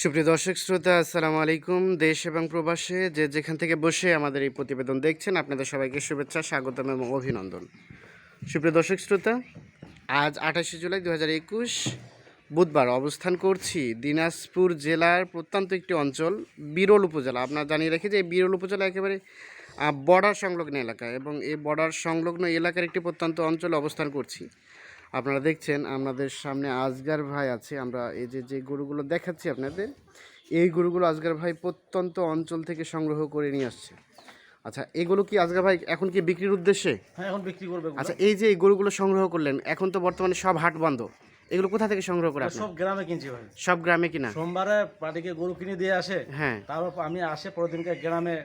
সুপ্রিয় দর্শক, শ্রোতা, আসসালামু আলাইকুম। দেশ এবং প্রবাসে যে যেখান থেকে বসে আমাদের এই প্রতিবেদন দেখছেন, আপনাদের সবাইকে শুভেচ্ছা, স্বাগতম এবং অভিনন্দন। সুপ্রিয় দর্শক, শ্রোতা, আজ আঠাশে জুলাই দু একুশ, বুধবার অবস্থান করছি দিনাজপুর জেলার প্রত্যন্ত একটি অঞ্চল, বিরল উপজেলা। আপনারা জানিয়ে রাখি যে এই বিরল উপজেলা একেবারে বর্ডার সংলগ্ন এলাকা এবং এই বর্ডার সংলগ্ন এলাকার একটি প্রত্যন্ত অঞ্চলে অবস্থান করছি। আপনারা দেখছেন আমাদের সামনে আজগার ভাই আছে। আমরা এই যে যে গরুগুলো দেখাচ্ছি আপনাদের এই গরুগুলো আজগার ভাই প্রত্যন্ত অঞ্চল থেকে সংগ্রহ করে নিয়ে আসছে। আচ্ছা এগুলো কি আজগার ভাই এখন কি বিক্রির উদ্দেশ্যে? হ্যাঁ এখন বিক্রি করবে আচ্ছা এই যে এই গরুগুলো সংগ্রহ করলেন এখন তো বর্তমানে সব হাট বন্ধ। এগুলো কোথা থেকে সংগ্রহ করে সব গ্রামে কিনছি ভাই। সব গ্রামে কিনা? সোমবারে পার্টিকে গরু কিনে দিয়ে আসে। হ্যাঁ। তারপর আমি আসে পরের দিনকে গ্রামে।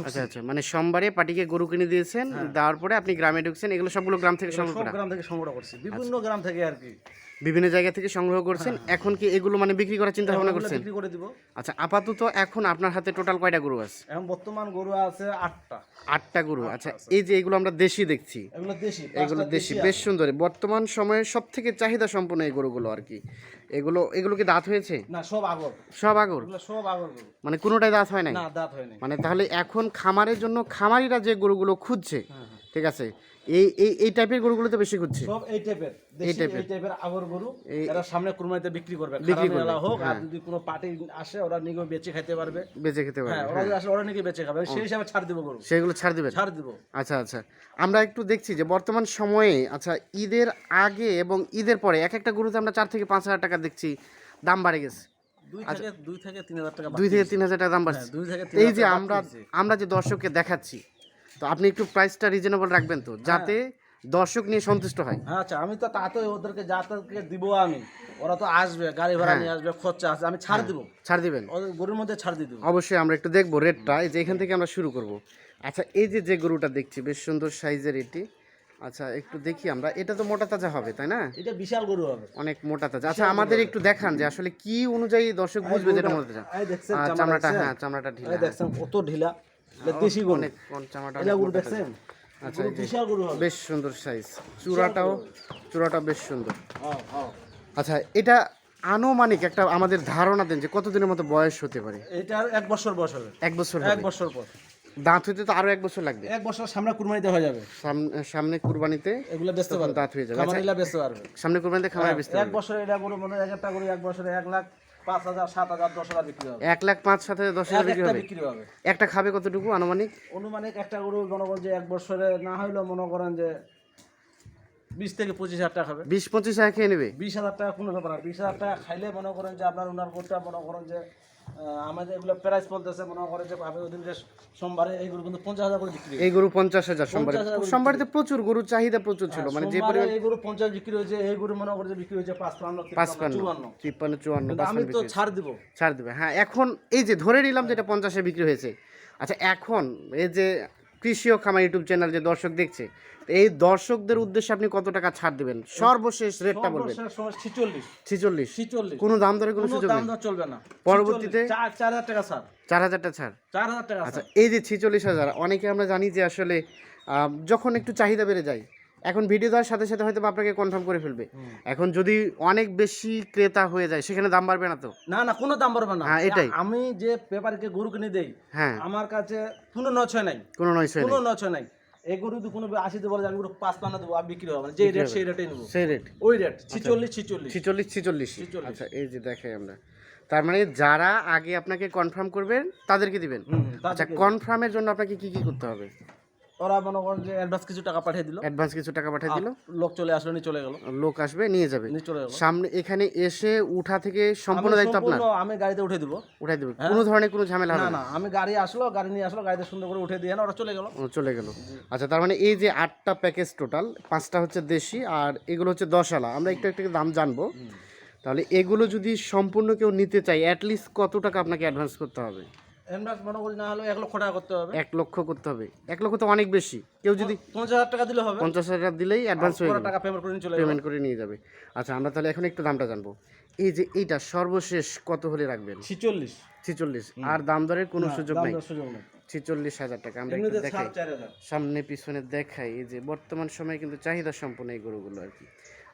আচ্ছা আচ্ছা। মানে সোমবারে পাটিকে গরু কিনে দিয়েছেন দেওয়ার পরে আপনি গ্রামে ঢুকছেন এগুলো সবগুলো গ্রাম থেকে সংগ্রহ গ্রাম থেকে সংগ্রহ করছি বিভিন্ন গ্রাম থেকে আর কি। বিভিন্ন জায়গা থেকে সংগ্রহ করছেন। এখন কি এগুলো মানে বিক্রি করার চিন্তা ভাবনা করছেন? বিক্রি করে দিব। আচ্ছা আপাতত এখন আপনার হাতে টোটাল কয়টা গরু আছে? এখন বর্তমান গরু আছে আটটা। আটটা গরু আচ্ছা এই যে এগুলো আমরা দেশি দেখছি। এগুলো দেশি এগুলো দেশি বেশ সুন্দর। বর্তমান সময়ে সব থেকে চাহিদা সম্পন্ন এই গরুগুলো আর কি। এগুলো এগুলো কি দাঁত হয়েছে? না সব আগর। সব আগর? এগুলো সব আগর গরু। মানে কোনোটাই দাঁত হয় নাই? না দাঁত হয়নি মানে তাহলে এখন খামারের জন্য খামারিরা যে গরুগুলো খুঁজছে হ্যাঁ, হ্যাঁ। ঠিক আছে? এই এই এই টাইপের গরুগুলো তো বেশি সব এই টাইপের। এই টাইপের আগর গরু এরা সামনে কুরবানিতে বিক্রি করবে বিক্রি করবে, হোক আর হ্যাঁ। যদি কোনো পার্টি আসে ওরা বেঁচে খাইতে পারবে। বেঁচে খেতে হ্যাঁ পারবে ওরা আসে ওরা বেঁচে খাবে। সেই হিসাবে ছাড় দিব গরু। সেগুলো ছাড় দিবেন? ছাড় দিব। আচ্ছা আচ্ছা। আমরা একটু দেখছি যে বর্তমান সময়ে আচ্ছা ঈদের আগে এবং ঈদের পরে এক একটা গরুতে আমরা চার থেকে পাঁচ হাজার টাকা দেখছি দাম বাড়ে গেছে। দুই থেকে তিন হাজার টাকা আচ্ছা। দুই থেকে তিন হাজার টাকা দাম বাড়ছে। হ্যাঁ, এই যে আমরা আমরা যে দর্শককে দেখাচ্ছি তো আপনি একটু প্রাইসটা রিজনেবল রাখবেন তো যাতে দর্শক নিয়ে সন্তুষ্ট হয়। হ্যাঁ আচ্ছা আমি তো তা তো ওদেরকে যা তাদেরকে দিব আমি ওরা তো আসবে গাড়ি ভাড়া নিয়ে আসবে খরচা আছে আমি ছাড় দিব। ছাড় দিবেন। ওদের গরুর মধ্যে ছাড় দিয়ে দিব। অবশ্যই আমরা একটু দেখব রেটটা এই যে এখান থেকে আমরা শুরু করব। আচ্ছা এই যে যে গরুটা দেখছি বেশ সুন্দর সাইজের এটি। আচ্ছা একটু দেখি আমরা এটা তো মোটা তাজা হবে তাই না? এটা বিশাল গরু হবে। অনেক মোটা তাজা। আচ্ছা আমাদের একটু দেখান যে আসলে কি অনুযায়ী দর্শক বুঝবে যেটা মোটা তাজা। এই দেখছেন চামড়াটা হ্যাঁ চামড়াটা ঢিলা। দেখছেন কত ঢিলা। দেশি গরু। অনেক কোন এটা গরু দেখছেন আচ্ছা, গরু এই যে। বিশাল গরু হবে। বেশ সুন্দর সাইজ চূড়াটাও চূড়াটা বেশ সুন্দর। হ্যাঁ হ্যাঁ। আচ্ছা এটা আনুমানিক একটা আমাদের ধারণা দেন যে কতদিনের মতো বয়স হতে পারে? এটার এক বছর বয়স হবে। এক বছর এক বছর পর। দাঁত হইতে তো আরও এক বছর লাগবে। এক বছর সামনে কুরবানিতে হয়ে যাবে। সামনে সামনে কুরবানিতে এগুলো বেচতে পারবে। দাঁত হয়ে যাবে। আচ্ছা খামারিলা বেচতে পারবে। সামনে কুরবানিতে খামারে বেচতে এক বছর এটা গরু মনে হয় এক একটা গরু এক বছরে এক লাখ পাঁচ হাজার সাত হাজার দশ হাজার বিক্রি হবে। এক লাখ পাঁচ সাত হাজার দশ হাজার বিক্রি হবে? বিক্রি হবে। একটা খাবে কতটুকু আনুমানিক? অনুমানিক একটা গরু মনে করেন যে এক বছরে না হইলেও মনে করেন যে বিশ থেকে পঁচিশ হাজার টাকা খাবে বিশ পঁচিশ হাজার খেয়ে নেবে? বিশ হাজার টাকা কোনো ব্যাপার না। বিশ হাজার টাকা খাইলে মনে করেন যে আপনার ওনার গরুটা মনে করেন যে আমাদের এগুলো প্রাইস বলতেছে মনে করে যে আমি ওদিন যে সোমবারে এই গরু কিন্তু পঞ্চাশ হাজার করে বিক্রি এই গরু পঞ্চাশ হাজার সোমবারে। 50,000 করে সোমবারে প্রচুর গরুর চাহিদা প্রচুর ছিল মানে যে পরিমাণ এই গরু পঞ্চাশ বিক্রি হয়েছে এই গরু মনে করে যে বিক্রি হয়েছে পাঁচ পাঁচপান্ন তিপ্পান্ন চুয়ান্ন আমি তো ছাড় দিব। ছাড় দিবে হ্যাঁ এখন এই যে ধরে নিলাম যেটা পঞ্চাশে বিক্রি হয়েছে। আচ্ছা এখন এই যে কৃষি ও খামার ইউটিউব চ্যানেল যে দর্শক দেখছে এই দর্শকদের উদ্দেশ্যে আপনি কত টাকা ছাড় দিবেন? সর্বশেষ রেটটা বলবেন। ছিচল্লিশ। ছিচল্লিশ? কোনো দাম দরে কোনো সুযোগ দাম চলবে না। পরবর্তীতে- 46, চার হাজার টাকা স্যার চার হাজারটা ছাড়? চার হাজার টাকা আচ্ছা এই যে ছিচল্লিশ হাজার অনেকে আমরা জানি যে আসলে আহ, যখন একটু চাহিদা বেড়ে যায় এখন ভিডিও দেওয়ার সাথে সাথে হয়তো আপনাকে কনফার্ম করে ফেলবে। এখন যদি অনেক বেশি ক্রেতা হয়ে যায় সেখানে দাম বাড়বে না তো? না না কোনো দাম বাড়বে না। হ্যাঁ, এটাই। আমি যে পেপারকে গরু কিনে দেই হ্যাঁ। আমার কাছে কোনো নছয় নাই। কোনো নয় সে কোনো নছয় নাই। এই গরু যদি কোনো আশিতে বলে আমি গরু পাঁচ পান্না দেবো বিক্রি হবে যে রেট সেই রেটেই নেব। সেই রেট ওই রেট ছিচল্লিশ ছিচল্লিশ। ছিচল্লিশ ছিচল্লিশ। ছিচল্লিশ। আচ্ছা এই যে দেখাই আমরা। তার মানে যারা আগে আপনাকে কনফার্ম করবেন তাদেরকে দিবেন। আচ্ছা কনফার্মের জন্য আপনাকে কি কি করতে হবে? ওরা মনে করেন যে অ্যাডভান্স কিছু টাকা পাঠিয়ে দিল। অ্যাডভান্স কিছু টাকা পাঠিয়ে দিল। লোক চলে আসলো নিয়ে চলে গেল। লোক আসবে নিয়ে যাবে। নিয়ে চলে গেল। সামনে এখানে এসে উঠা থেকে সম্পূর্ণ দায়িত্ব আপনার? আমি গাড়িতে উঠে দিব। উঠাই দেবে। কোনো ধরনের কোনো ঝামেলা হবে না না। না আমি গাড়ি আসলো গাড়ি নিয়ে আসলো গাড়িতে সুন্দর করে উঠে দিয়ে ওরা চলে গেল। চলে গেল। আচ্ছা তার মানে এই যে আটটা প্যাকেজ টোটাল পাঁচটা হচ্ছে দেশি আর এগুলো হচ্ছে দশ আলা আমরা একটু একটু দাম জানব। তাহলে এগুলো যদি সম্পূর্ণ কেউ নিতে চায় অ্যাটলিস্ট কত টাকা আপনাকে অ্যাডভান্স করতে হবে? অ্যাডভান্স মনে করি না হলে এক লক্ষ টাকা করতে হবে। এক লক্ষ করতে হবে। এক লক্ষ তো অনেক বেশি। কেউ যদি পঞ্চাশ হাজার টাকা দিলে হবে। পঞ্চাশ হাজার দিলেই অ্যাডভান্স হয়ে টাকা পেমেন্ট করে চলে পেমেন্ট করে নিয়ে যাবে। আচ্ছা আমরা তাহলে এখন একটু দামটা জানব। এই যে এইটা সর্বশেষ কত হলে রাখবেন? ছিচল্লিশ। ছিচল্লিশ। আর দাম দরের কোনো সুযোগ নাই। নেই। ছিচল্লিশ হাজার টাকা। আমরা একটু দেখাই। সামনে পিছনে দেখাই। এই যে বর্তমান সময়ে কিন্তু চাহিদা সম্পন্ন এই গরুগুলো আর কি।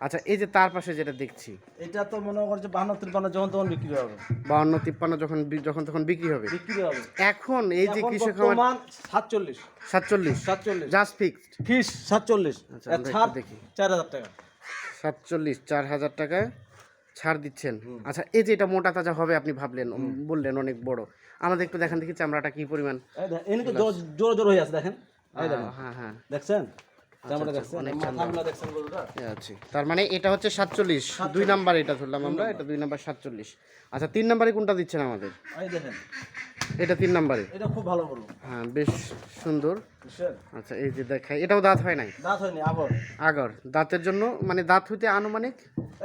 আচ্ছা এই যে তার পাশে যেটা দেখছি। এটা তো মনে করছে বাহান্ন তিপ্পান্ন যখন তখন বিক্রি হবে। বাহান্ন তিপ্পান্ন যখন যখন তখন বিক্রি হবে। বিক্রি হবে। এখন এই যে কৃষক আমার সাতচল্লিশ। সাতচল্লিশ। সাতচল্লিশ। জাস্ট ফিক্সড ফিস সাতচল্লিশ। আচ্ছা, ছাড় দেখি। চার হাজার টাকা। সাতচল্লিশ চার হাজার টাকায় ছাড় দিচ্ছেন। আচ্ছা এই যে এটা মোটা তাজা হবে আপনি ভাবলেন বললেন অনেক বড়। আমাদের একটু দেখান দেখি চামড়াটা কি পরিমাণ। জোর জোর হয়ে আছে দেখেন। হ্যাঁ হ্যাঁ। দেখছেন? আচ্ছা, গরুটা? এ আছে তার মানে এটা হচ্ছে সাতচল্লিশ দুই নাম্বার এটা ধরলাম আমরা এটা দুই নাম্বার সাতচল্লিশ। আচ্ছা তিন নাম্বারে কোনটা দিচ্ছেন আমাদের? এটা তিন নাম্বারে। এটা খুব ভালো গরু। হ্যাঁ বেশ সুন্দর। আচ্ছা এই যে দেখাই এটাও দাঁত হয় নাই? দাঁত হয়নি আবার আগর। দাঁতের জন্য মানে দাঁত হইতে আনুমানিক?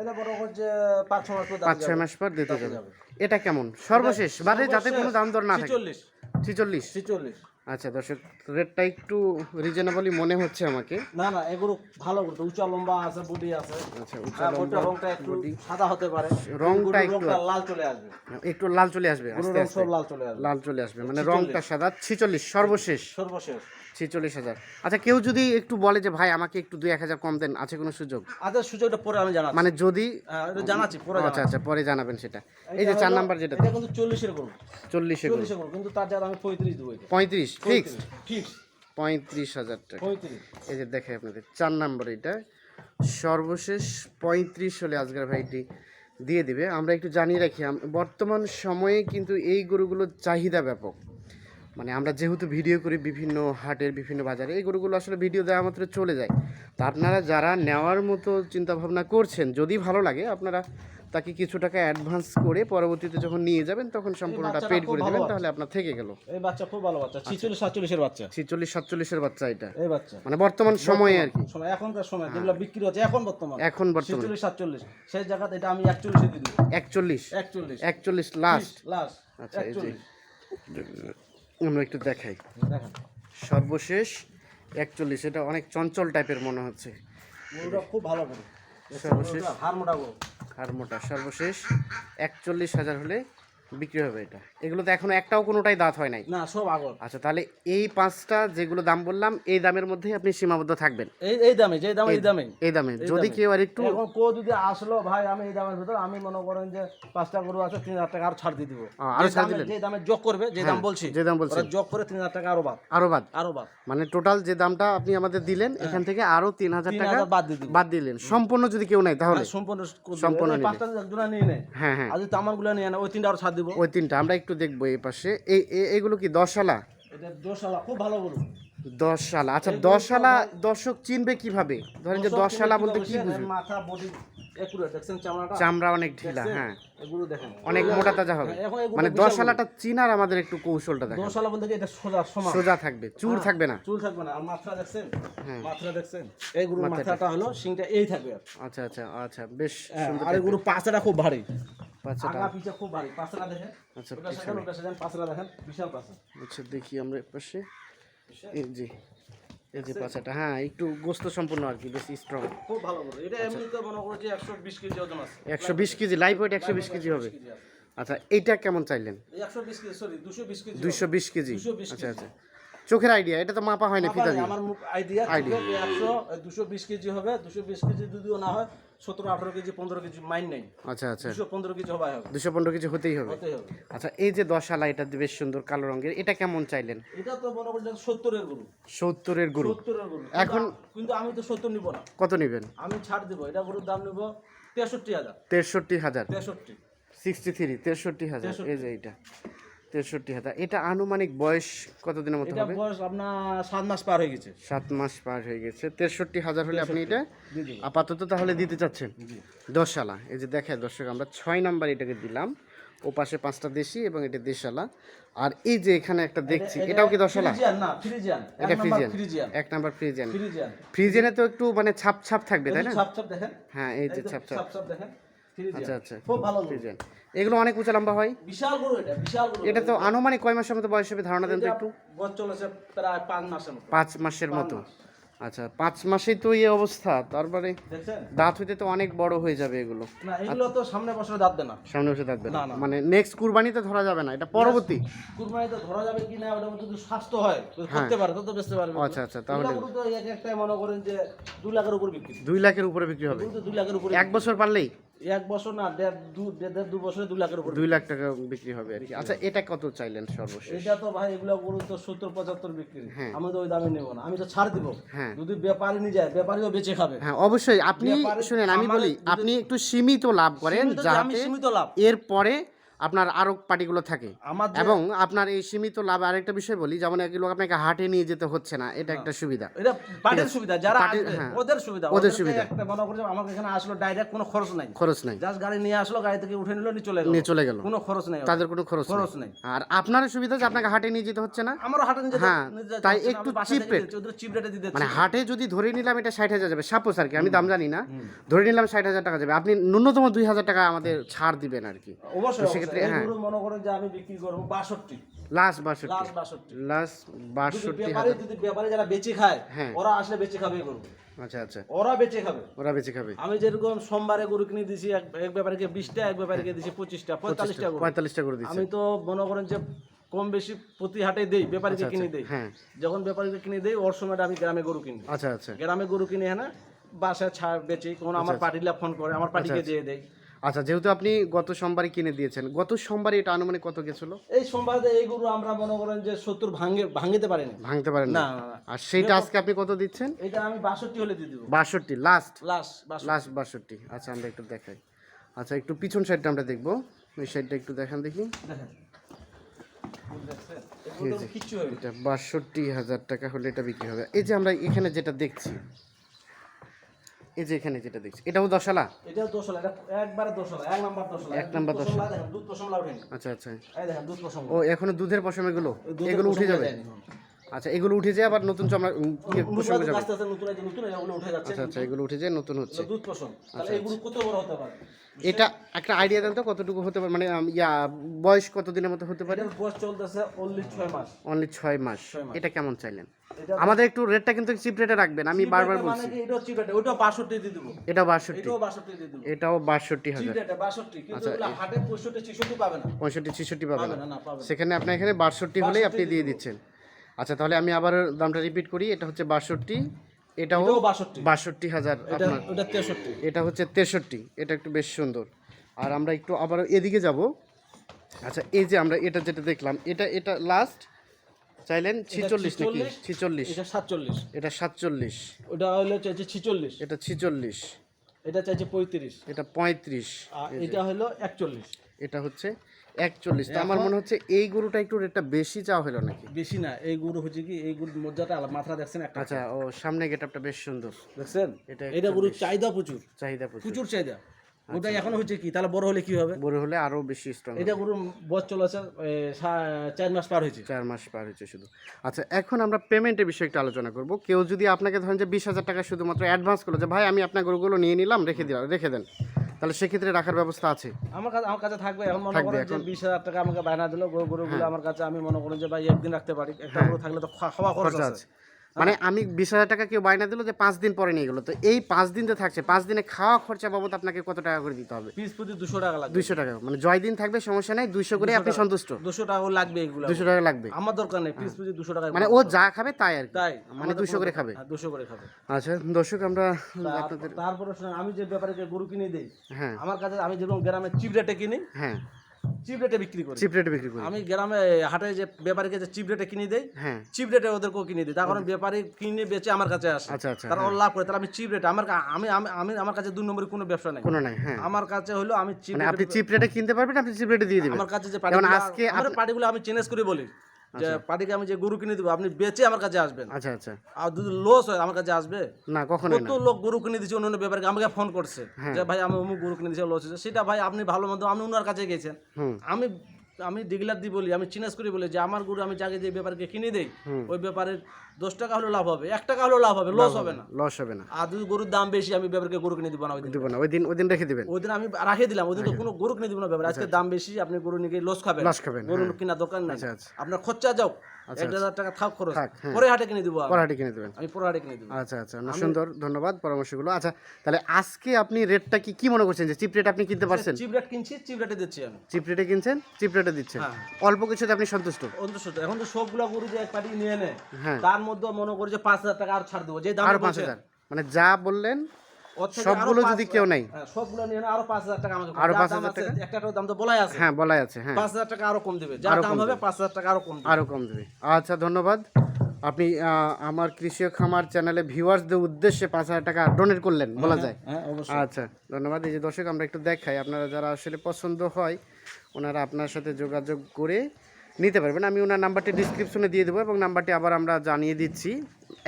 এটা বড় হচ্ছে পাঁচ ছ মাস পর পাঁচ ছয় মাস পর দিতে যাবে। এটা কেমন? সর্বশেষ বাদে যাতে কোনো দাম দর না থাকে। ছিচল্লিশ। ছিচল্লিশ? ছিচল্লিশ। আচ্ছা দর্শক রেটটা একটু রিজনেবলই মনে হচ্ছে আমাকে। না না এগুলো ভালো করতে উঁচা লম্বা আছে বডি আছে। আচ্ছা উঁচা হ্যাঁ, লম্বা রংটা একটু সাদা হতে পারে। রংটা একটু- লাল চলে আসবে। একটু লাল চলে আসবে আস্তে আস্তে। লাল চলে আসবে। লাল চলে আসবে মানে রংটা সাদা ছিচল্লিশ সর্বশেষ। সর্বশেষ। ছিচল্লিশ হাজার। আচ্ছা কেউ যদি একটু বলে যে ভাই আমাকে একটু দুই এক হাজার কম দেন আছে কোনো সুযোগ? আদের সুযোগটা পরে আমি জানাচ্ছি। মানে যদি হ্যাঁ, জানাচ্ছি পরে আচ্ছা আচ্ছা পরে জানাবেন সেটা। এই যে চার নাম্বার যেটা কিন্তু চল্লিশের গরু। চল্লিশে চল্লিশের গরু কিন্তু তার জায়গায় আমি পঁয়ত্রিশ দেবো পঁয়ত্রিশ ফিক্সড? ফিক্স পঁয়ত্রিশ হাজার টাকা। এই যে দেখে আপনাদের চার নাম্বার এটা। সর্বশেষ পঁয়ত্রিশ হলে আজকের ভাইটি দিয়ে দিবে। আমরা একটু জানিয়ে রাখি বর্তমান সময়ে কিন্তু এই গরুগুলোর চাহিদা ব্যাপক। মানে আমরা যেহেতু ভিডিও করি বিভিন্ন হাটের বিভিন্ন বাজারে এই গরুগুলো আসলে ভিডিও দেওয়া মাত্র চলে যায়। তা আপনারা যারা নেওয়ার মতো চিন্তা ভাবনা করছেন যদি ভালো লাগে আপনারা তাকে কিছু টাকা অ্যাডভান্স করে পরবর্তীতে যখন নিয়ে যাবেন তখন সম্পূর্ণটা পেড করে দেবেন তাহলে আপনার থেকে গেল। এই বাচ্চা খুব ভালো বাচ্চা ছিচল্লিশ সাতচল্লিশের বাচ্চা। ছিচল্লিশ সাতচল্লিশের বাচ্চা এটা। এই বাচ্চা। মানে বর্তমান সময়ে আর কি। সময় এখনকার সময় যেগুলো বিক্রি হচ্ছে এখন বর্তমান। এখন বর্তমানে। ছিচল্লিশ সাতচল্লিশ সেই জায়গাতে এটা আমি একচল্লিশে দিয়ে দিব একচল্লিশ। একচল্লিশ। একচল্লিশ লাস্ট লাস্ট আচ্ছা এই যে আমরা একটু দেখাই। সর্বশেষ একচল্লিশ এটা অনেক চঞ্চল টাইপের মনে হচ্ছে। খুব ভালো সর্বশেষ। আর মোটা। সর্বশেষ একচল্লিশ হাজার হলে বিক্রি হবে এটা। এগুলো তো এখনও একটাও কোনোটাই দাঁত হয় নাই। না সব আগর। আচ্ছা তাহলে এই পাঁচটা যেগুলো দাম বললাম এই দামের মধ্যেই আপনি সীমাবদ্ধ থাকবেন। এই এই দামে যে দামে এই দামে। এই দামে। যদি কেউ আর একটু এখন কেউ যদি আসলো ভাই আমি এই দামের ভিতর আমি মনে করেন যে পাঁচটা গরু আছে তিন হাজার টাকা আরও ছাড় দিয়ে দিব। আরও ছাড় দিলেন? যে দামে যোগ করবে যে দাম বলছি যে দাম বলছেন ওরা যোগ করে তিন হাজার টাকা আরও বাদ। আরও বাদ। আরও বাদ। মানে টোটাল যে দামটা আপনি আমাদের দিলেন এখান থেকে আরও তিন হাজার টাকা বাদ দিয়ে দিব। বাদ দিলেন। সম্পূর্ণ যদি কেউ নেয় তাহলে। সম্পূর্ণ সম্পূর্ণ নিলে। পাঁচটা একজনা নিয়ে নেয় হ্যাঁ হ্যাঁ। আর যদি তামারগুলো নিয়ে নেয় ওই তিনটা আরও ছাড় দিব। ওই তিনটা আমরা একটু দেখব এই পাশে। এই এগুলো কি দশালা? এটা দশালা খুব ভালো গরু দশালা। আচ্ছা দশালা দর্শক চিনবে কীভাবে? ধরেন যে দশালা বলতে কি? বুঝবে? মাথা বডি চামড়া অনেক ঢিলা হ্যাঁ। অনেক মোটা তাজা হবে। মানে দশালাটা চিনার আমাদের একটু কৌশলটা দেখা দোশালা বলতে এটা সোজা সোজা থাকবে চুর থাকবে না। চুল থাকবে না। আর মাথা দেখছেন? হ্যাঁ। মাথা দেখছেন? এই গরুর মাথাটা হলো সিংটা এই থাকবে আচ্ছা আচ্ছা আচ্ছা বেশ হ্যাঁ, সুন্দর আর এই গরুর পাঁচটা খুব ভারী। বাচ্চাটা আগা পিছে খুব ভারী। দেখেন। আচ্ছা ওটা ওটা দেখেন। বিশাল আচ্ছা দেখি আমরা পাশে এই যে এই যে পাছাটা হ্যাঁ একটু গোস্ত সম্পূর্ণ আর কি বেশি স্ট্রং খুব ভালো এটা এমনিতে মনে করো যে একশো বিশ কেজি ওজন আছে। একশো বিশ কেজি লাইভ ওয়েট একশো বিশ কেজি হবে আচ্ছা এইটা কেমন চাইলেন? KG sorry KG KG. আচ্ছা আচ্ছা। চোখের আইডিয়া এটা তো মাপা হয় না ফিতা দিয়ে। আমার আইডিয়া একশো দুশো বিশ কেজি হবে দুশো বিশ কেজি যদিও না হয় সতেরো আঠারো কেজি পনেরো কেজি মাইন নেই। আচ্ছা আচ্ছা। দুশো পনেরো কেজি হবে। দুশো পনেরো কেজি হতেই হবে। হতেই হবে। আচ্ছা এই যে দশালা এটা বেশ সুন্দর কালো রঙের এটা কেমন চাইলেন? এটা তো মনে করছেন সত্তরের গরু। সত্তরের গরু। সত্তরের গরু। এখন- কিন্তু- কিন্তু আমি তো সত্তর নিব না। কত নেবেন? আমি ছাড় দিব। এটা গরুর দাম নিব তেষট্টি হাজার। তেষট্টি হাজার। তেষট্টি। সিক্সটি থ্রি তেষট্টি হাজার। এই যে এইটা। তেষট্টি হাজার এটা আনুমানিক বয়স কতদিনের মতো হবে? বয়স আপনার সাত মাস পার হয়ে গেছে। সাত মাস পার হয়ে গেছে। তেষট্টি হাজার হলে আপনি এটা আপাতত তাহলে দিতে চাচ্ছেন? দশালা। এই যে দেখায় দর্শক আমরা ছয় নাম্বার এটাকে দিলাম। ও পাশে পাঁচটা দেশি এবং এটা দেশালা। আর এই যে এখানে একটা দেখছি এটাও কি দশালা? এটা ফ্রিজিয়ান। এক নাম্বার ফ্রিজিয়ান। ফ্রিজিয়ান। ফ্রিজেনে তো একটু মানে ছাপ ছাপ থাকবে তাই না? ছাপ ছাপ দেখেন? হ্যাঁ এই যে ছাপ ছাপ দেখেন। আচ্ছা আচ্ছা। খুব ভালো এগুলো অনেক উঁচা লম্বা হয়? বিশাল গরু এটা বিশাল গরু এটা তো আনুমানিক কয় মাসের মতো বয়স হবে? ধারণা দেন তো একটু। বয়স চলেছে প্রায় পাঁচ মাসের মতো। পাঁচ মাসের মতো। আচ্ছা পাঁচ মাসেই তো এই অবস্থা। তারপরে দাঁত হইতে তো অনেক বড় হয়ে যাবে এগুলো। না এগুলো তো সামনে বছরে দাঁত না। সামনে বসে। মানে নেক্সট কুরবানিতে ধরা যাবে না। এটা পরবর্তী। কুরবানিতে ধরা যাবে কি না ওটা যদি স্বাস্থ্য হয় করতে পারে তত বেচতে পারবে। হ্যাঁ। আচ্ছা, আচ্ছা, তাহলে- তো এক একটাই মনে করেন যে দুই লাখের উপর বিক্রি। লাখের উপরে বিক্রি হবে। এগুলো লাখের উপরে এক বছর পারলেই? এক বছর না দেড় দু দেড় দু বছরে দুই লাখের উপর দুই লাখ টাকা বিক্রি হবে আর কি। আচ্ছা এটা কত চাইলেন সর্বশেষ? এটা তো ভাই এগুলো গরু তো সত্তর পঁচাত্তর বিক্রি। হ্যাঁ। আমি তো ওই দামে নেব না। আমি তো ছাড় দিব। হ্যাঁ। যদি ব্যাপারী নিয়ে যায় ব্যাপারীও বেঁচে খাবে। হ্যাঁ অবশ্যই। আপনি শুনেন আমি বলি আপনি একটু সীমিত লাভ করেন যাতে সীমিত লাভ। এরপরে আপনার আরও পার্টিগুলো থাকে। এবং আপনার এই সীমিত লাভ আরেকটা বিষয় বলি যেমন এগুলো আপনাকে হাটে নিয়ে যেতে হচ্ছে না এটা একটা সুবিধা। এটা পার্টির সুবিধা যারা হ্যাঁ। ওদের সুবিধা। ওদের সুবিধা। একটা মনে করছে আমার এখানে আসলো ডাইরেক্ট কোনো খরচ নাই। খরচ নাই। জাস্ট গাড়ি নিয়ে আসলো গাড়ি থেকে উঠে নিল নিয়ে চলে গেল। নিয়ে চলে গেল। কোনো খরচ নেই। তাদের কোনো খরচ খরচ নেই। আর আপনার সুবিধা যে আপনাকে হাটে নিয়ে যেতে হচ্ছে না? আমারও হাটে নিয়ে যেতে- হ্যাঁ, তাই একটু। দিচ্ছি, ওদের চিপ রেটে দিচ্ছি। মানে হাটে যদি ধরে নিলাম এটা ষাট হাজার যাবে সাপোজ আর কি আমি দাম জানি না। ধরে নিলাম ষাট হাজার টাকা যাবে। আপনি ন্যূনতম দুই হাজার টাকা আমাদের ছাড় দিবেন আর কি। অবশ্যই হ্যাঁ। মনে যে আমি বিক্রি করব বাষট্টি। লাস্ট বাষট্টি। লাস্ট বাষট্টি। লাস্ট যদি বাষট্টি ব্যাপারী হাজার যদি ব্যাপারী যারা বেঁচে খায়। ওরা আসলে বেঁচে খাবে এই আচ্ছা আচ্ছা। ওরা বেঁচে খাবে। ওরা বেঁচে খাবে। আমি যেরকম সোমবারে গরু কিনে দিছি এক এক ব্যাপারীকে বিশটা এক ব্যাপারীকে দিছি গরু। আমি তো মনে করেন যে কম বেশি প্রতি হাটে দেই ব্যাপারীকে কিনে দেই। হ্যাঁ। যখন ব্যাপারীকে কিনে দেই ওর সময়টা আমি গ্রামে গরু কিনি। আচ্ছা আচ্ছা। গ্রামে গরু কিনে হ্যাঁ বাসায় ছাড় বেচি কোন আমার পার্টিলা ফোন করে আমার পার্টিকে দিয়ে দেয় আচ্ছা যেহেতু আপনি গত সোমবারই কিনে দিয়েছেন গত সোমবারে এটা আনুমানিক কত গেছিল? এই সোমবারে এই গরু আমরা মনে করেন যে সত্তর ভাঙে ভাঙিতে পারিনি। ভাঙতে পারেন না। আর সেইটা আজকে আপনি কত দিচ্ছেন? এটা আমি বাষট্টি হলে দিয়ে দিব। বাষট্টি লাস্ট লাস্ট লাস্ট বাষট্টি। আচ্ছা আমরা একটু দেখাই। আচ্ছা একটু পিছন সাইডটা আমরা দেখব। ওই সাইডটা একটু দেখান দেখি। এটা বাষট্টি হাজার টাকা হলে এটা বিক্রি হবে। এই যে আমরা এখানে যেটা দেখছি এই যে এখানে যেটা দেখছি এটাও দশালা? এটাও দশালা এটা একবারে দশালা এক নাম্বার দশালা। এক নাম্বার দশালা। দেখেন দুধ পশমলা ওঠেনি আচ্ছা আচ্ছা। এই দেখেন দুধ পশম। ও এখনও দুধের পশম এগুলো? এগুলো উঠে যাবে। আচ্ছা এগুলো উঠে যায় আবার নতুন চামড়া ইয়ে, যাবে উঠে যাচ্ছে। আচ্ছা আচ্ছা এগুলো উঠে যায় নতুন হচ্ছে। দুধ পশম। তাহলে এগুলো কত বড় হতে পারে? এটা একটা আইডিয়া দেন তো কতটুকু হতে পারে? মানে ইয়া বয়স কত দিনের মতো হতে পারে? বয়স চলতেছে অনলি ছয় মাস। অনলি ছয় মাস। এটা কেমন চাইলেন? আমাদের একটু রেটটা কিন্তু চিপ রেটে রাখবেন আমি বারবার মানে বলছি। কি এটাও চিপ রেটে ওইটাও বাষট্টি দিয়ে দিব। এটা বাষট্টি। এটাও বাষট্টি দিয়ে দিব। এটাও বাষট্টি চিপ হাজার। রেটে বাষট্টি কিন্তু আচ্ছা, এগুলো হাটে পঁয়ষট্টি ছেষট্টি পাবে না। পঁয়ষট্টি ছিষট্টি পাবেন পাবে না। সেখানে আপনার এখানে বাষট্টি হলেই আপনি দিয়ে দিচ্ছেন। আচ্ছা তাহলে আমি আবার দামটা রিপিট করি। এটা হচ্ছে বাষট্টি। এটাও বাষট্টি। হাজার এটা আপনার। এটা হচ্ছে তেষট্টি। এটা একটু বেশ সুন্দর। আর আমরা একটু আবার এদিকে যাব। আচ্ছা এই যে আমরা এটা যেটা দেখলাম এটা এটা লাস্ট চাইলেন ছিচল্লিশ নাকি? 46, ছিচল্লিশ। এটা সাতচল্লিশ। এটা সাতচল্লিশ। ওটা হলো চাইছে ছিচল্লিশ। এটা ছিচল্লিশ। এটা চাইছে পঁয়ত্রিশ। এটা পঁয়ত্রিশ। এটা হলো একচল্লিশ। এটা হচ্ছে একচল্লিশ। তো আমার মনে হচ্ছে এই গরুটা একটু রেটটা বেশি চাওয়া হলো নাকি? বেশি না এই গরু হচ্ছে কি এই গরুর মজ্জাটা মাথা দেখছেন একটা? আচ্ছা ও সামনে গেটআপটা বেশ সুন্দর। দেখছেন? এটা এটা গরুর চাহিদা প্রচুর। চাহিদা প্রচুর। প্রচুর চাহিদা। ওটা এখন হচ্ছে কি তাহলে বড় হলে কি হবে? বড় হলে আরও বেশি স্ট্রং এটা গরুর বয়স এ, সা- চার মাস পার হয়েছে। চার মাস পার হয়েছে শুধু। আচ্ছা এখন আমরা পেমেন্টের বিষয়ে একটু আলোচনা করব। কেউ যদি আপনাকে ধরেন যে বিশ হাজার টাকা শুধুমাত্র অ্যাডভান্স করল যে ভাই আমি আপনার গরুগুলো নিয়ে নিলাম রেখে দিলাম রেখে দেন। তাহলে সেক্ষেত্রে রাখার ব্যবস্থা আছে। আমার কাছে আমার কাছে থাকবে। এখন মনে করেন যে। বিশ হাজার টাকা আমাকে বায়না দিল গরু গরুগুলো আমার কাছে আমি মনে করেন যে ভাই একদিন রাখতে পারি। একটা গরু থাকলে তো খাওয়া খরচ আছে। মানে আমি বিশ হাজার টাকা কেউ বায়না দিল যে পাঁচ দিন পরে নিয়ে গেলো। তো এই পাঁচ দিন যে থাকছে পাঁচ দিনে খাওয়া খরচা বাবদ আপনাকে কত টাকা করে দিতে হবে? পিস প্রতি দুশো টাকা লাগবে। দুইশো টাকা। মানে জয় দিন থাকবে সমস্যা নেই দুইশো করে আপনি সন্তুষ্ট। দুশো টাকা লাগবে এগুলো। দুশো টাকা লাগবে। আমার দরকার নেই পিস প্রতি দুশো টাকা মানে ও যা খাবে তাই আর তাই মানে দুশো করে খাবে। দুশো করে খাবে। আচ্ছা দর্শক আমরা আপনাদের তারপরে আমি যে ব্যাপারে গরু কিনে দিই হ্যাঁ। আমার কাছে আমি যেরকম গ্রামে চিপ রেটে কিনি হ্যাঁ। চিপ রেটে বিক্রি করি। চিপ রেটে বিক্রি করি। আমি গ্রামে হাটে যে ব্যাপারীকে যে চিপ রেটে কিনে দেই হ্যাঁ। চিপ রেটে ওদেরকেও কিনে দিই। তার কারণ ব্যাপারী কিনে বেচে আমার কাছে আসে। আচ্ছা আচ্ছা তারা ওর লাভ করে। তাহলে আমি চিপ রেটে আমার আমি আমি আমি আমার কাছে দুই নম্বরের কোনো ব্যবসা নাই। কোনো নাই হ্যাঁ। আমার কাছে হলো আমি চিপ মানে আপনি চিপ রেটে কিনতে পারবেন আপনি চিপ রেটে দিয়ে দিবেন। আমার কাছে যে পার্টিগুলো আজকে আমার পার্টিগুলো আমি চেঞ্জ করে বলি। যে পার্টিকে আমি যে গরু কিনে দেবো আপনি বেচে আমার কাছে আসবেন। আচ্ছা আচ্ছা। আর যদি লস হয় আমার কাছে আসবে? না কখনো কত লোক গরু কিনে দিচ্ছে অন্য ব্যাপারে আমাকে ফোন করছে। হ্যাঁ। যে ভাই আমি অমুক গরু কিনে দিচ্ছে লস হয়েছে। সেটা ভাই আপনি ভালো মতো আপনি ওনার কাছে গেছেন। আমি আমি ডিগলার দি বলি আমি চিনাস করি বলি যে আমার গরু আমি যাকে যে ব্যাপারকে কিনে দেই ওই ব্যাপারে দশ টাকা হলেও লাভ হবে এক টাকা হলেও লাভ হবে লস হবে না। লস হবে না। আর যদি গরুর দাম বেশি আমি ব্যাপারকে গরু কিনে দিব না দিব না ওই দিন ওই দিন রেখে দিবেন। ওই দিন আমি রাখে দিলাম ওই দিন কোনো গরু কিনে দিব না ব্যাপার। আজকে দাম বেশি আপনি গরু নিয়ে লস খাবেন। লস খাবেন গরু কিনা দোকান নাই। আচ্ছা আচ্ছা। আপনার খরচা যাও এক হাজার টাকা থাক খরচ। হ্যাঁ। পরে হাটে কিনে দিব আমি। পরাটি কিনে দেবেন। আমি পরে হাটে কিনে দিব। আচ্ছা আচ্ছা। না সুন্দর ধন্যবাদ পরামর্শগুলো। আচ্ছা তাহলে আজকে আপনি রেটটা কি কি মনে করছেন যে চিপ রেট আপনি কিনতে পারছেন? চিপ রেট কিনছি চিপ রেটে দিচ্ছি আমি। চিপ রেটে কিনছেন চিপ রেটে দিচ্ছেন। হ্যাঁ। অল্প কিছুতে আপনি সন্তুষ্ট? অন্তত এখন তো সবগুলা গরু যে এক পাটি নিয়ে নেয় হ্যাঁ। তার মধ্যে মনে করি যে পাঁচ হাজার টাকা আর ছাড় দেবো যে দাম আরও পাঁচ হাজার। মানে যা বললেন সবগুলো যদি কেউ নেই হ্যাঁ, সবগুলো নিয়ে আরও পাঁচ হাজার টাকা আমাকে আরও যা 5,000 দাম আছে, টাকা? একটা দাম তো বলাই আছে। হ্যাঁ বলাই আছে হ্যাঁ। পাঁচ হাজার টাকা আরও কম দিবে। যা দাম হবে পাঁচ হাজার টাকা আরও কম আরও কম দেবে। আচ্ছা ধন্যবাদ। আপনি আমার কৃষি খামার চ্যানেলে ভিউয়ার্সদের উদ্দেশ্যে পাঁচ হাজার টাকা ডোনেট করলেন বলা যায়। হ্যাঁ আচ্ছা ধন্যবাদ। এই যে দর্শক আমরা একটু দেখাই। আপনারা যারা আসলে পছন্দ হয় ওনারা আপনার সাথে যোগাযোগ করে নিতে পারবেন। আমি ওনার নাম্বারটি ডিসক্রিপশনে দিয়ে দেবো এবং নাম্বারটি আবার আমরা জানিয়ে দিচ্ছি।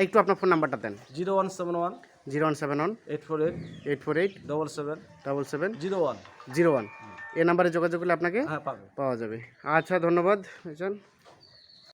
একটু আপনার ফোন নাম্বারটা দেন। Zero one seven one zero one seven one eight four eight eight four eight double seven double seven zero one. Zero one. এই নাম্বারে যোগাযোগ করলে আপনাকে হ্যাঁ পাওয়া যাবে। আচ্ছা ধন্যবাদ